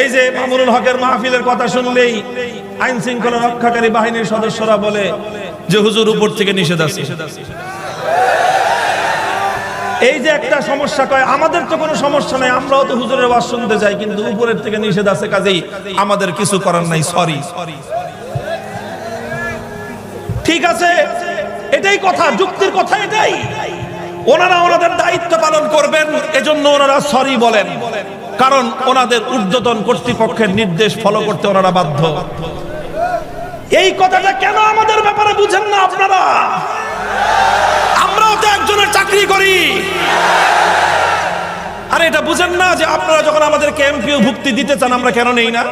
এই যে মামুনুল হকের মাহফিলের কথা শুনলেই আইন শৃঙ্খলা রক্ষাকারী বাহিনীর সদস্যরা বলে যে হুজুর উপর থেকে নিষেধ আছে। এই যে একটা সমস্যা কয়, আমাদের তো কোনো সমস্যা নাই, আমরাও তো হুজুরের ওয়াজ শুনতে চাই কিন্তু উপরের থেকে নিষেধ আছে কাজেই আমাদের কিছু করার নাই সরি ঠিক আছে, এটাই কথা, যুক্তির কথা এটাই। ওনারা ওনাদের দায়িত্ব পালন করবেন, এজন্য ওনারা সরি বলেন। কারণ ওনাদের ঊর্ধ্বতন কর্তৃপক্ষের নির্দেশ ফলো করতে ওনারা বাধ্য। এই কথাটা কেন আমাদের ব্যাপারে বুঝেন না? আরে এটা বুঝেন না যে আপনারা যখন আমাদেরকে এমপিও ভুক্তি দিতে চান, আমরা কেন নেই না?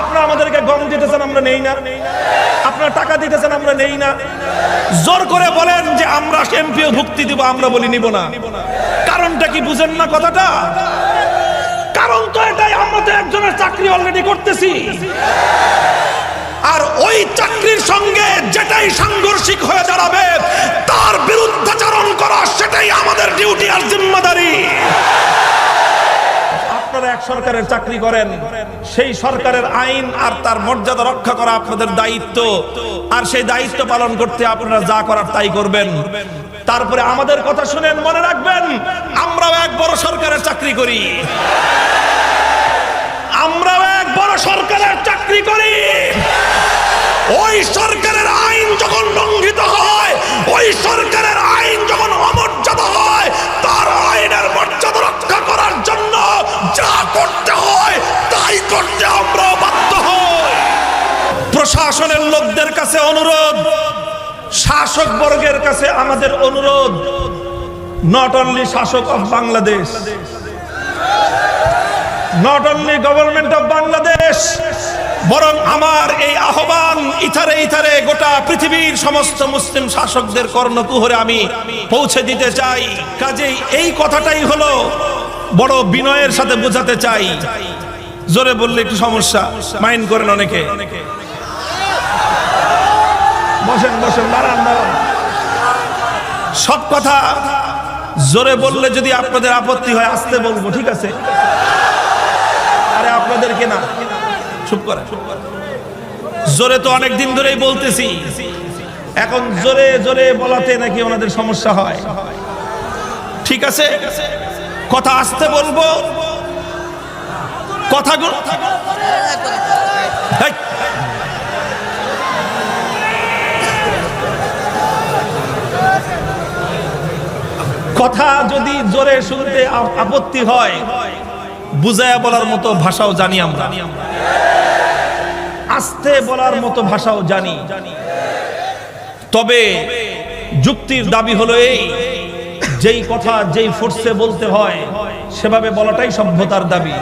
আপনারা আমাদেরকে গম দিতে চান, আমরা নেই না? আপনারা টাকা দিতে চান, আমরা নেই না? জোর করে বলেন যে আমরা এমপিও ভুক্তি দিব, আমরা বলি নিব না। কারণটা কি বুঝেন না কথাটা? কারণ তো এটাই, আমরা তো একজনের চাকরি অলরেডি করতেছি। আর ওই চাকরির সঙ্গে যেটাই সাংঘর্ষিক হয়ে দাঁড়াবে, তার বিরুদ্ধাচরণ করা সেটাই আমাদের ডিউটি আর এক সরকারের চাকরি করেন, সেই সরকারের আইন আর তার মর্যাদা রক্ষা করা আপনাদের দায়িত্ব। আর সেই দায়িত্ব পালন করতে আপনারা যা করার তাই করবেন। তারপরে আমাদের কথা শুনেন, মনে রাখবেন, আমরাও এক বড় সরকারের চাকরি করি। আমরাও এক বড় সরকারের চাকরি করি। ওই সরকারের লোকদের কাছে অনুরোধ, শাসক বর্গের কাছে আমাদের অনুরোধ নট অনলি শাসক of Bangladesh not only government of Bangladesh বরং আমার এই আহ্বান ইথারে ইথারে গোটা পৃথিবীর সমস্ত মুসলিম শাসকদের কর্ণকুহরে আমি পৌঁছে দিতে চাই। কাজেই এই কথাটাই হলো বড় বিনয়ের সাথে বোঝাতে চাই। জোরে বললে একটু সমস্যা, মাইন্ড করেন অনেকে। বসেন বসেন, দাঁড়ান সব কথা জোরে বললে যদি আপনাদের আপত্তি হয়, আসতে বলব, ঠিক আছে? আরে আপনাদেরকে না, চুপ করে জোরে তো অনেক দিন ধরেই বলতেছি। এখন জোরে জোরে বলাতে নাকি ওনাদের সমস্যা হয়। ঠিক আছে? কথা আসতে বলব। কথাগুলো কথা যদি জোরে শুনতে আপত্তি হয় বুঝায়া বলার মতো ভাষাও জানি আমরা। আস্তে বলার মতো ভাষাও জানি। তবে যুক্তির দাবি হলো এই, যেই কথা যেই ফোর্সে বলতে হয়, সেভাবে বলাটাই সভ্যতার দাবি।